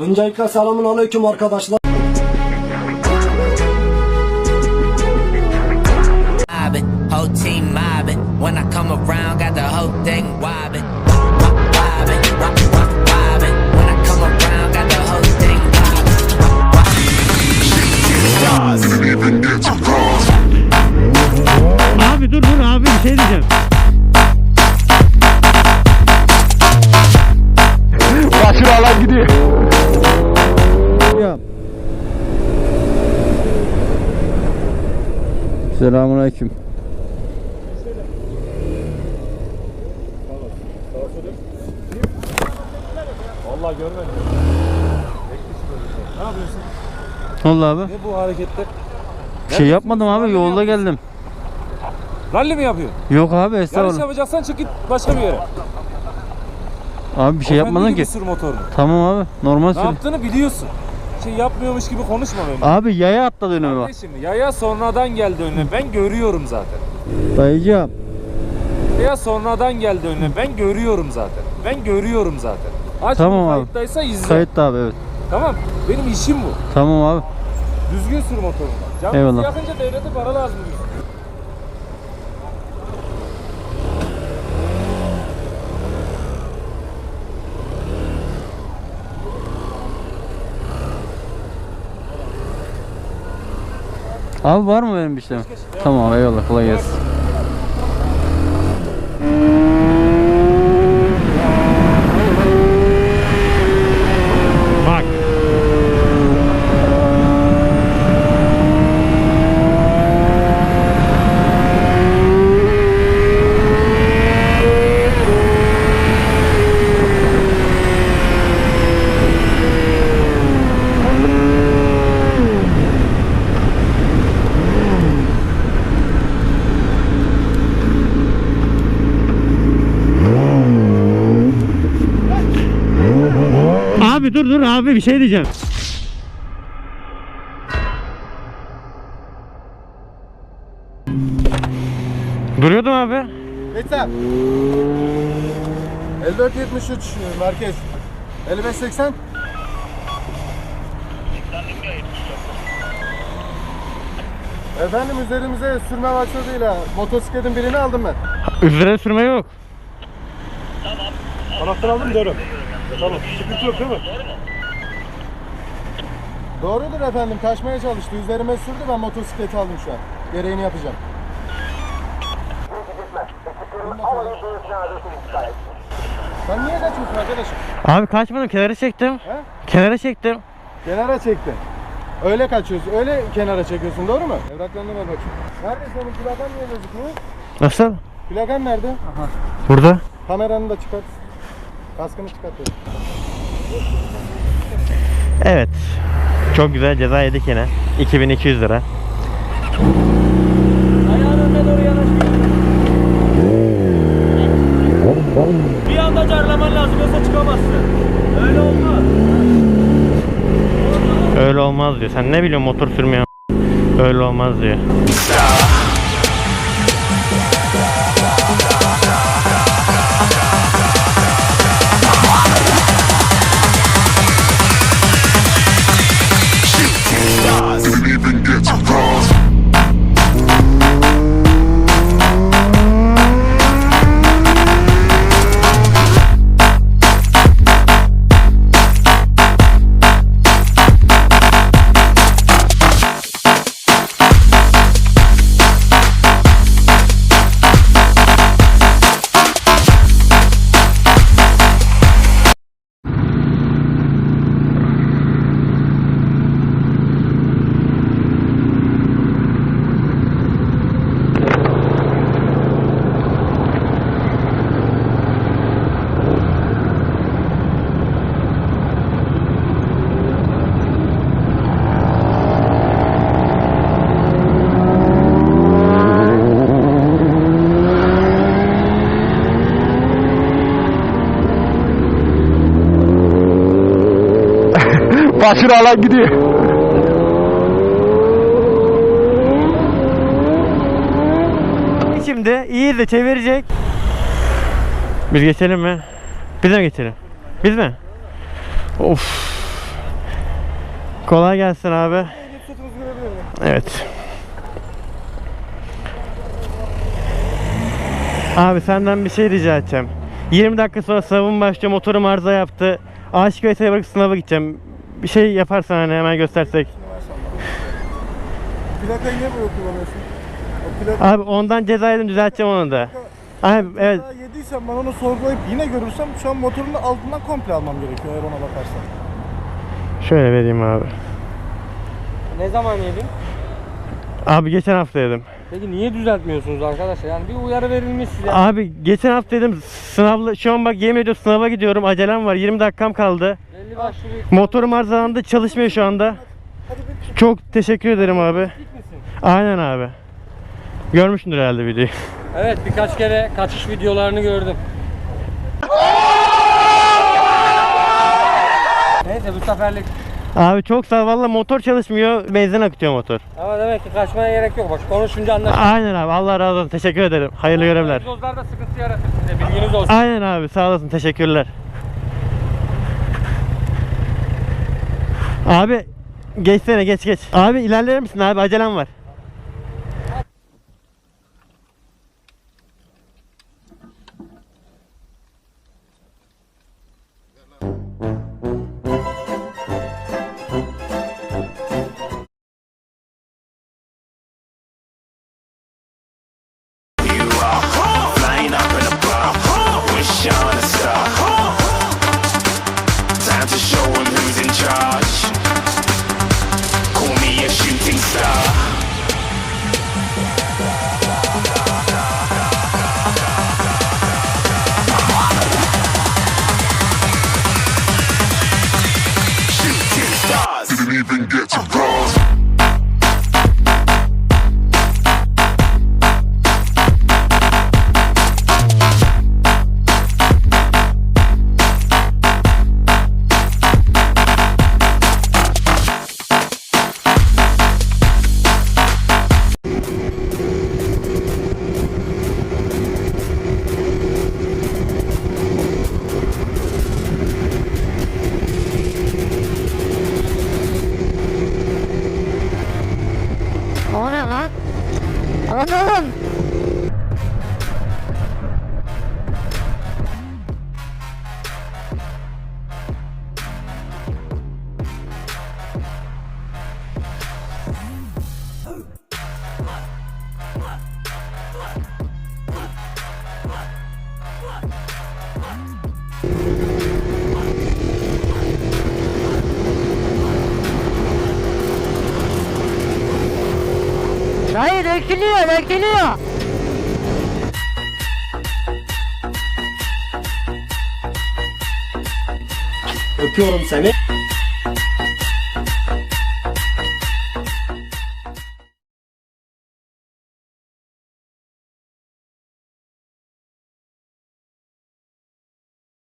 Öncelikle selamun aleyküm arkadaşlar. Selamünaleyküm. Vallahi görmedim. Ne yapıyorsun? Ne oldu abi? Ne bu hareketler? Bir şey yapmadım abi yolda geldim. Rally mi yapıyorsun? Yok abi Yarış estağfurullah. yapacaksan çık git başka bir yere. Abi bir şey Efendi yapmadın gibi ki. Sür motorunu. Tamam abi normal Ne sür. yaptığını biliyorsun. Şey yapmıyormuş gibi konuşma benimle. Abi yaya atladı önüme bak. Kardeşim yaya sonradan geldi önüne. Ben görüyorum zaten. Dayıcığım. Yaya sonradan geldi önüne. Ben görüyorum zaten. Ben görüyorum zaten. Aç Tamam abi. kayıttaysa izle. Kayıtta abi evet. Tamam. Benim işim bu. Tamam abi. Düzgün sür motorunu. Canlısı Eyvallah. yakınca devlete para lazım diyorsun. Abi var mı benim bir şeyim? Tamam eyvallah kolay gelsin. Bak. Abi dur dur abi bir şey diyeceğim. Duruyordum abi. Yeter. 5473 merkez. 5580. Efendim üzerimize sürme başladığıyla motosikletin birini aldım ben. Üzerine sürme yok. Anahtar aldım doğru. Tamam. Sıkıntı yok değil mi? Doğrudur efendim kaçmaya çalıştı. Üzerime sürdü ben motosikleti aldım şu an. Gereğini yapacağım. Sen niye kaçıyorsun arkadaşım? Abi kaçmadım kenara çektim. He? Kenara çektim. Kenara çektin. Öyle kaçıyorsun. Öyle kenara çekiyorsun doğru mu? Evraklarını ver bakayım. Nerede senin plakan niye gözükmüyor? Nasıl? Plakan nerede? Burada. Kameranı da çıkart. Kaskını çıkart. dedim. Evet. Çok güzel ceza yedik yine. 2200 lira. Ayağın önüne doğru yanaşmıyor. Bir anda carlaman lazım yoksa çıkamazsın. Öyle olmaz. Öyle olmaz diyor. Sen ne biliyorsun motor sürmüyor. Öyle olmaz diyor. Başını alan gidiyor. Şimdi iyi de çevirecek. Biz geçelim mi? Biz mi geçelim? Biz mi? Of. Kolay gelsin abi. Evet. Abi senden bir şey rica edeceğim. 20 dakika sonra sınavım başlıyor. Motorum arıza yaptı. Aşık Veysel'e bırakıp sınava gideceğim. Bir şey yaparsan hani hemen göstersek. Plakayı niye böyle kullanıyorsun? O plaka Abi ondan ceza yedim düzelteceğim onu da. Abi evet. Daha yediysen ben onu sorgulayıp yine görürsem şu an motorun altından komple almam gerekiyor eğer ona bakarsan. Şöyle vereyim abi. Ne zaman yedin? Abi geçen hafta yedim. Peki niye düzeltmiyorsunuz arkadaşlar? Yani bir uyarı verilmiş size. Abi geçen hafta dedim sınavla şu an bak yemin ediyorum sınava gidiyorum. Acelem var. 20 dakikam kaldı. Motorum arızalandı. Çalışmıyor şu anda. Çok teşekkür ederim abi. Aynen abi. Görmüşsündür herhalde videoyu. Evet birkaç kere kaçış videolarını gördüm. Neyse bu seferlik. Abi çok sağ ol. Valla motor çalışmıyor. Benzin akıtıyor motor. Ama demek ki kaçmaya gerek yok. Bak konuşunca anlaşılıyor. Aynen abi. Allah razı olsun. Teşekkür ederim. Hayırlı görevler. Egzozlar da sıkıntı yaratır size bilginiz olsun. Aynen abi. Sağ olasın. Teşekkürler. Abi geçsene geç geç. Abi ilerler misin abi? Acelem var. Hayır dökülüyor dökülüyor. Öpüyorum seni.